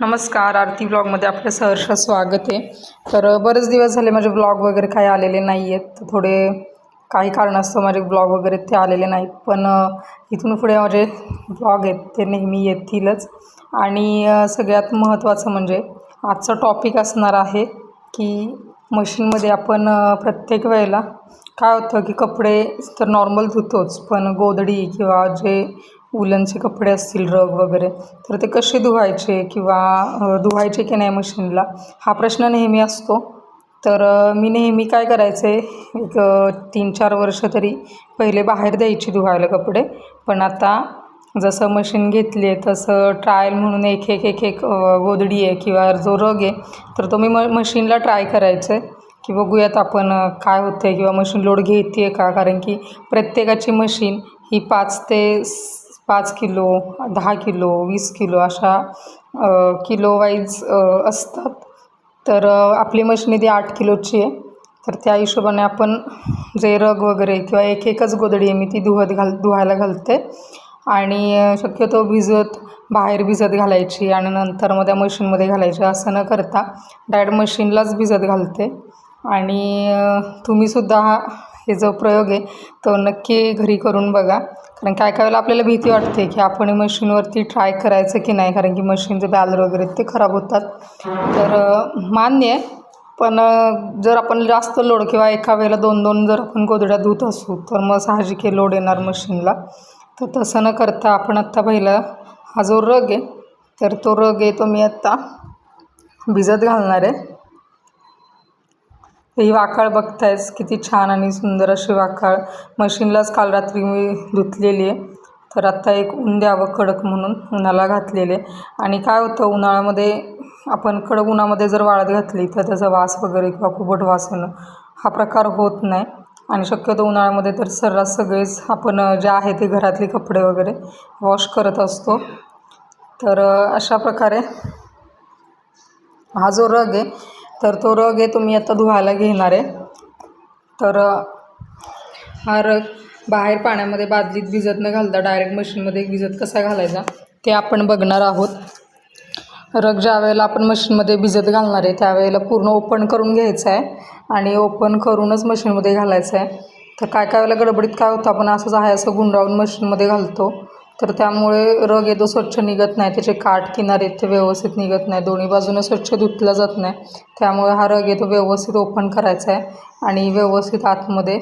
नमस्कार आरती ब्लॉगमध्ये आपलं सहर्ष स्वागत आहे. तर बरेच दिवस झाले माझे ब्लॉग वगैरे काही आलेले नाही आहेत तर थोडे काही कारणास्तव माझे ब्लॉग वगैरे ते आलेले नाहीत. पण इथून पुढे माझे ब्लॉग आहेत ते नेहमी येतीलच. आणि सगळ्यात महत्त्वाचं म्हणजे आजचा टॉपिक असणार आहे की मशीनमध्ये आपण प्रत्येक वेळेला काय होतं की कपडे तर नॉर्मल धुतोच पण गोधडी किंवा जे वुलनचे कपडे असतील रग वगैरे तर ते कसे धुवायचे किंवा धुवायचे की नाही मशीनला हा प्रश्न नेहमी असतो. तर मी नेहमी काय करायचे एक तीन चार वर्ष तरी पहिले बाहेर द्यायची धुवायला कपडे. पण आता जसं मशीन घेतली आहे तसं ट्रायल म्हणून एक एक एक एक गोदडी गोधडी आहे किंवा जो रग आहे तर तो मी म मशीनला ट्राय करायचं आहे की बघूयात आपण काय होतं आहे किंवा मशीन लोड घेते आहे का? कारण की प्रत्येकाची मशीन ही पाच ते पाच किलो दहा किलो वीस किलो अशा किलो वाईज असतात. तर आपली मशीन ती आठ किलोची आहे. तर त्या हिशोबाने आपण जे रग वगैरे किंवा एक एकच गोधडी आहे मी ती धुवत घाल धुवायला घालते. आणि शक्यतो भिजत बाहेर भिजत घालायची आणि नंतर मग त्या मशीनमध्ये घालायची. असं न करता डायरेक्ट मशीनलाच भिजत घालते. आणि तुम्हीसुद्धा हे जो प्रयोग आहे तो नक्की घरी करून बघा. कारण काय काय वेळेला आपल्याला भीती वाटते की आपण मशीनवरती ट्राय करायचं की नाही कारण की मशीनचे बॅलर वगैरे ते खराब होतात. तर मान्य आहे. पण जर आपण जास्त लोड किंवा एका वेळेला दोन दोन जर आपण गोदड्या धुत असू तर मग साहजिक हे लोड येणार मशीनला. तर तसं न करता आपण आत्ता पहिला हा जो रग आहे तर तो रग आहे तो मी आत्ता भिजत घालणार आहे. ही वाकाळ बघतायच किती छान आणि सुंदर अशी वाकाळ. मशीनलाच काल रात्री मी धुतलेली आहे. तर आत्ता एक ऊन द्यावं कडक म्हणून उन्हाला घातलेले आणि काय होतं उन्हाळ्यामध्ये आपण कडक उन्हामध्ये जर वाळत घातली तर त्याचा वास वगैरे किंवा कुबट वास येणं हा प्रकार होत नाही. आणि शक्यतो उन्हाळ्यामध्ये तर सर्रास सगळेच आपण जे आहे ते घरातले कपडे वगैरे वॉश करत असतो. तर अशा प्रकारे हा जो रग आहे तर तो रग आहे तो मी आता धुवायला घेणार आहे. तर हा रग बाहेर पाण्यामध्ये बादलीत भिजत न घालता डायरेक्ट मशीनमध्ये भिजत कसा घालायचा ते आपण बघणार आहोत. रग ज्या वेळेला आपण मशीनमध्ये भिजत घालणार आहे त्यावेळेला पूर्ण ओपन करून घ्यायचं आहे आणि ओपन करूनच मशीनमध्ये घालायचं आहे. तर काय काय वेळेला गडबडीत काय होतं आपण असंच आहे असं गुंडाळून मशीनमध्ये घालतो. तर त्यामुळे रग येतो स्वच्छ निघत नाही त्याचे काठ किनारे ते व्यवस्थित निघत नाही दोन्ही बाजूनं स्वच्छ धुतला जात नाही. त्यामुळे हा रग येतो व्यवस्थित ओपन करायचा आहे आणि व्यवस्थित आतमध्ये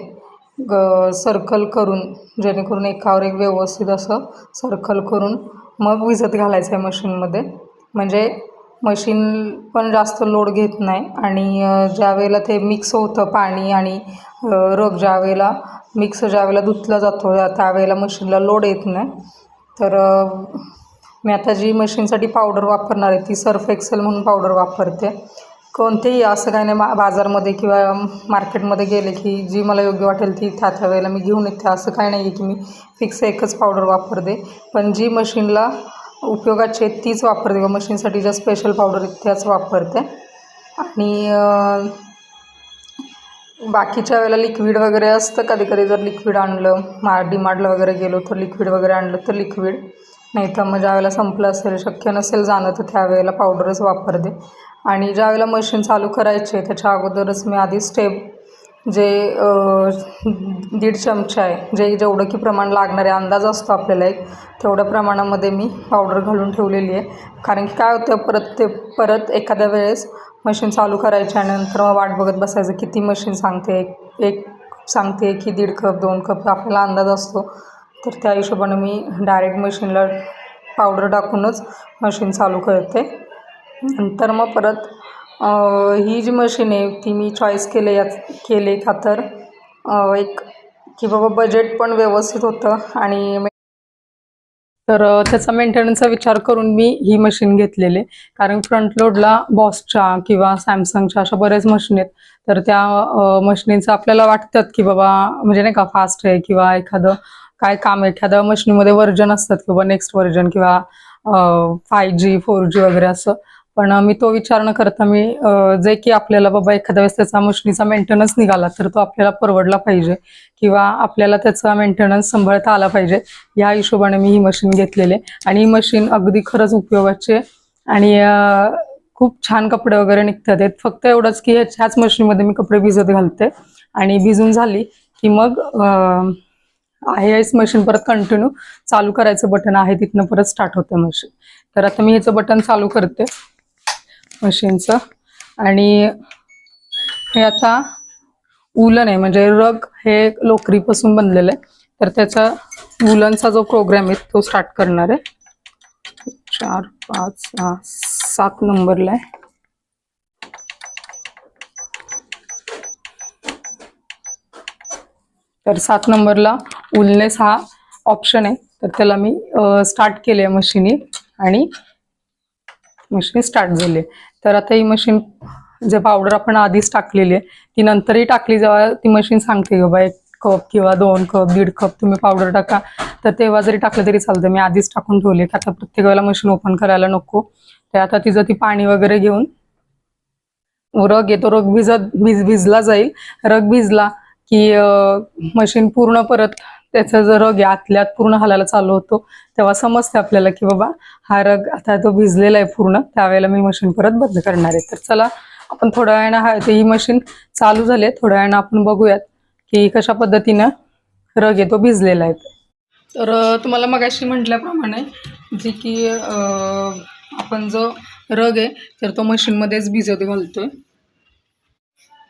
ग सर्कल करून जेणेकरून एकावर एक व्यवस्थित असं सर्कल करून मग विजत घालायचं आहे मशीनमध्ये म्हणजे मशीन पण जास्त लोड घेत नाही आणि ज्यावेळेला ज्या वेळेला ते मिक्स होतं पाणी आणि रग ज्या वेळेला मिक्स ज्या वेळेला धुतला जातो त्यावेळेला मशीनला लोड येत नाही. तर मी आता जी मशीनसाठी पावडर वापरणार आहे ती सर्फ एक्सेल म्हणून पावडर वापरते. कोणतेही असं काही नाही मा बाजारमध्ये किंवा मार्केटमध्ये गेले की जी मला योग्य वाटेल ती त्या त्या वेळेला मी घेऊन येते. असं काही नाही आहे की मी फिक्स एकच पावडर वापरते. पण जी मशीनला उपयोगाची आहे तीच वापरते. किंवा मशीनसाठी ज्या स्पेशल पावडर आहेत त्याच वापरते. आणि बाकीच्या वेळेला लिक्विड वगैरे असतं. कधी कधी जर लिक्विड आणलं मा डीमार्टला वगैरे गेलो तर लिक्विड वगैरे आणलं तर लिक्विड. नाही तर मग ज्यावेळेला संपलं असेल शक्य नसेल जाणं तर त्यावेळेला पावडरच वापरते. आणि ज्यावेळेला मशीन चालू करायची आहे त्याच्या अगोदरच मी आधी स्टेप जे दीड चमचा आहे जे जेवढं की प्रमाण लागणार आहे अंदाज असतो आपल्याला एक तेवढ्या प्रमाणामध्ये मी पावडर घालून ठेवलेली आहे. कारण की काय होतं परत ते परत एखाद्या वेळेस मशीन चालू करायची आणि नंतर मग वाट बघत बसायचं किती मशीन सांगते एक एक सांगते की दीड कप दोन कप आपल्याला अंदाज असतो. तर त्या हिशोबाने मी डायरेक्ट मशीनला पावडर टाकूनच मशीन चालू करते. नंतर मग परत ही जी मशीन आहे ती मी चॉईस केले यात केले का तर एक की बाबा बजेट पण व्यवस्थित होतं आणि तर त्याचा मेंटेनन्सचा विचार करून मी ही मशीन घेतलेले. कारण फ्रंट लोडला बॉसच्या किंवा सॅमसंगच्या अशा बऱ्याच मशीन आहेत. तर त्या मशीनीचं आपल्याला वाटतात की बाबा म्हणजे नाही का फास्ट आहे किंवा एखादं काय काम एखाद्या मशीनमध्ये वर्जन असतात किंवा नेक्स्ट वर्जन किंवा फाय जी फोर जी वगैरे असं. पण मी तो विचार न करता मी जे की आपल्याला बाबा एखाद्या वेळेस त्याचा मशिनीचा मेंटेनन्स निघाला तर तो आपल्याला परवडला पाहिजे. किंवा आपल्याला त्याचा मेंटेनन्स सांभाळता आला पाहिजे. या हिशोबाने मी ही मशीन घेतलेली आहे. आणि ही मशीन अगदी खरंच उपयोगाची आणि खूप छान कपडे वगैरे निघतात आहेत. फक्त एवढंच की ह्याच- मशीनमध्ये मी कपडे भिजत घालते. आणि भिजून झाली की मग आहे मशीन परत कंटिन्यू चालू करायचं बटन आहे. तिथनं परत स्टार्ट होतं मशीन तर आता मी ह्याचं बटन चालू करते. मशीनचं. आणि हे आता उलन आहे म्हणजे रग हे लोकरीपासून बनलेलं आहे. तर त्याचा उलनचा जो प्रोग्राम आहे तो स्टार्ट करणार आहे. चार पाच सहा सात नंबरला आहे. तर सात नंबरला उलनेस हा ऑप्शन आहे. तर त्याला मी स्टार्ट केले मशीनी आणि मशीन स्टार्ट झाली. तर आता ही मशीन जे पावडर आपण आधीच टाकलेली आहे ती नंतरही टाकली जेव्हा ती मशीन सांगते की बाबा एक कप किंवा दोन कप दीड कप तुम्ही पावडर टाका. तर तेव्हा जरी टाकलं तरी चालतं. मी आधीच टाकून ठेवले. की आता प्रत्येक वेळेला मशीन ओपन करायला नको. तर आता तिचं ती पाणी वगैरे घेऊन रग येतो. रग भिजत भिज भिजला जाईल. रग भिजला की मशीन पूर्ण परत त्याचा जर रग आतल्यात पूर्ण हालायला चालू होतो तेव्हा समजते आपल्याला की बाबा हा रग आता तो भिजलेला आहे पूर्ण त्यावेळेला मी मशीन परत बंद करणार आहे. तर चला आपण थोड्या वेळानं हा ते ही मशीन चालू झाली आहे थोड्या वेळानं आपण बघूयात की कशा पद्धतीनं रग आहे तो भिजलेला आहे. तर तुम्हाला मगाशी म्हटल्याप्रमाणे जे की आपण जो रग आहे तर तो मशीनमध्येच भिजत घालतोय.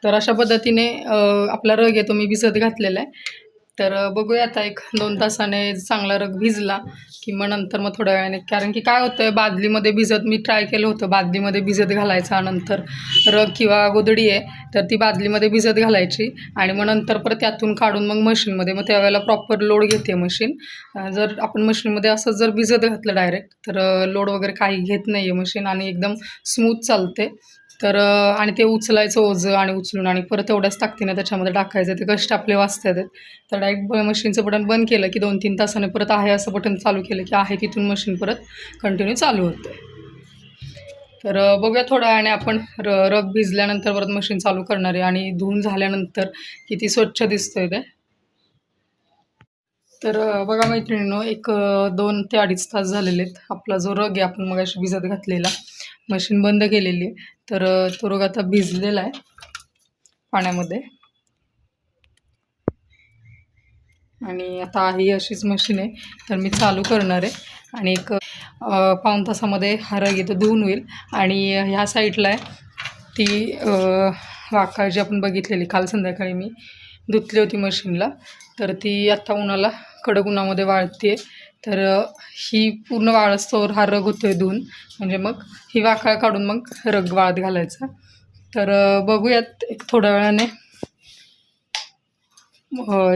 तर अशा पद्धतीने आपला रग आहे तो मी भिजत घातलेला आहे. तर बघूया आता एक दोन तासाने चांगला रग भिजला की मग नंतर मग थोड्या वेळाने कारण की काय होतंय बादलीमध्ये भिजत मी ट्राय केलं होतं बादलीमध्ये भिजत घालायचा नंतर रग किंवा गोदडी आहे तर ती बादलीमध्ये भिजत घालायची आणि मग नंतर परत त्यातून काढून मग मशीनमध्ये मग त्यावेळेला प्रॉपर लोड घेते मशीन. जर आपण मशीनमध्ये असं जर भिजत घातलं डायरेक्ट तर लोड वगैरे काही घेत नाही आहे मशीन आणि एकदम स्मूथ चालते. तर आणि ते उचलायचं ओझं आणि उचलून आणि परत एवढ्याच ताकदीनं त्याच्यामध्ये टाकायचं. ते कष्ट आपले वाचतात आहेत तर डायरेक्ट मशीनचं बटन बंद केलं की दोन तीन तासाने परत आहे असं बटन चालू केलं की आहे तिथून मशीन परत कंटिन्यू चालू होतं. तर बघूया थोड्या वेळाने आपण र रग भिजल्यानंतर परत मशीन चालू करणार आहे आणि धुवून झाल्यानंतर किती स्वच्छ दिसतंय ते. तर बघा मैत्रिणीनो एक दोन ते अडीच तास झालेले आहेत. आपला जो रग आहे आपण मगाशी भिजत घातलेला. मशीन बंद केलेली आहे. तर तो रोग आता भिजलेला आहे पाण्यामध्ये. आणि आता ही अशीच मशीन आहे. तर मी चालू करणार आहे. आणि एक पाऊन पाऊण तासामध्ये हा रग धुवून होईल. आणि ह्या साईडला आहे ती वाकाळ वाका जी आपण बघितलेली काल संध्याकाळी मी धुतली होती मशीनला. तर ती आत्ता उन्हाला कडक उन्हामध्ये वाळते तर ही पूर्ण वाळस्तोवर हा रग होतो आहे धुवून म्हणजे मग ही वाकाळ काढून मग रग वाळत घालायचा. तर बघूयात एक थोड्या वेळाने.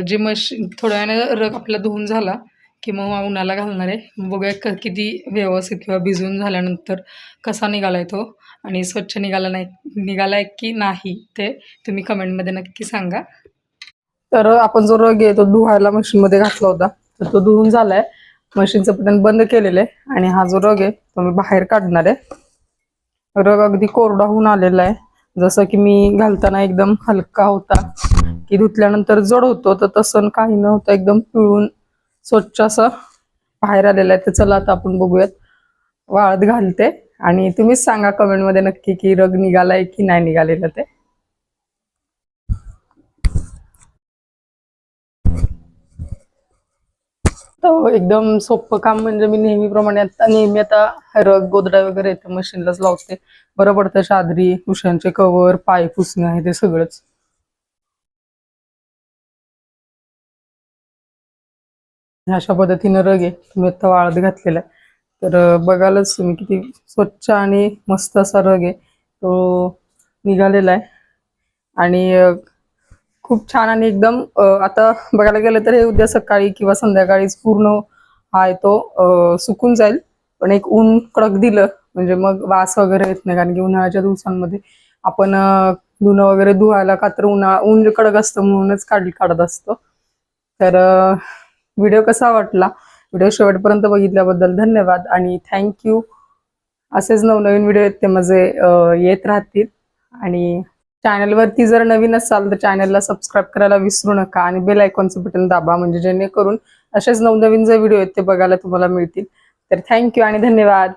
जे मशीन थोड्या वेळाने रग आपला धुवून झाला की मग उन्हाला घालणार आहे. बघूया क किती व्यवस्थित किंवा भिजून झाल्यानंतर कसा निघाला आहे तो आणि स्वच्छ निघाला नाही निघाला आहे की नाही ते तुम्ही कमेंटमध्ये नक्की सांगा. तर आपण जो रग आहे तो धुवायला मशीनमध्ये घातला होता. तर तो धुवून आहे मशीनचं बटन बंद केलेलं आहे. आणि हा जो रग आहे तो मी बाहेर काढणार आहे. रग अगदी कोरडा होऊन आलेला आहे. जसं की मी घालताना एकदम हलका होता की धुतल्यानंतर जड होतो तर तसं काही नव्हतं. एकदम पिळून स्वच्छ असं बाहेर आलेलं आहे. तर चला आता आपण बघूयात. वाळत घालते. आणि तुम्हीच सांगा कमेंटमध्ये नक्की की रग निघालाय की नाही निघालेलं ते. एकदम सोपं काम म्हणजे मी नेहमीप्रमाणे आता नेहमी आता रग गोदडा वगैरे येते मशीनलाच लावते. बरं पडतं शादरी उशांचे कवर पाय पुसणं आहे ते सगळंच. अशा पद्धतीनं रग आहे. तुम्ही आता वाळत घातलेला आहे. तर बघालच तुम्ही किती स्वच्छ आणि मस्त असा रग आहे. तो निघालेला आहे. आणि खूप छान आणि एकदम आता बघायला गेलं तर हे उद्या सकाळी किंवा संध्याकाळीच पूर्ण आहे तो सुकून जाईल. पण एक ऊन कडक दिलं म्हणजे मग वास वगैरे येत नाही. कारण की उन्हाळ्याच्या दिवसांमध्ये आपण धुणं वगैरे धुवायला का तर उन्हाळा ऊन कडक असतं म्हणूनच काढ काढत असतो. तर व्हिडिओ कसा वाटला? व्हिडिओ शेवटपर्यंत बघितल्याबद्दल धन्यवाद आणि थँक्यू असेच नवनवीन व्हिडिओ आहेत ते माझे येत राहतील. आणि चॅनलवरती जर नवीन असाल तर चॅनलला सबस्क्राईब करायला विसरू नका आणि बेल आयकॉनचं बटन दाबा म्हणजे जेणेकरून असेच नवनवीन जे व्हिडिओ आहेत ते बघायला तुम्हाला मिळतील. तर थँक्यू आणि धन्यवाद.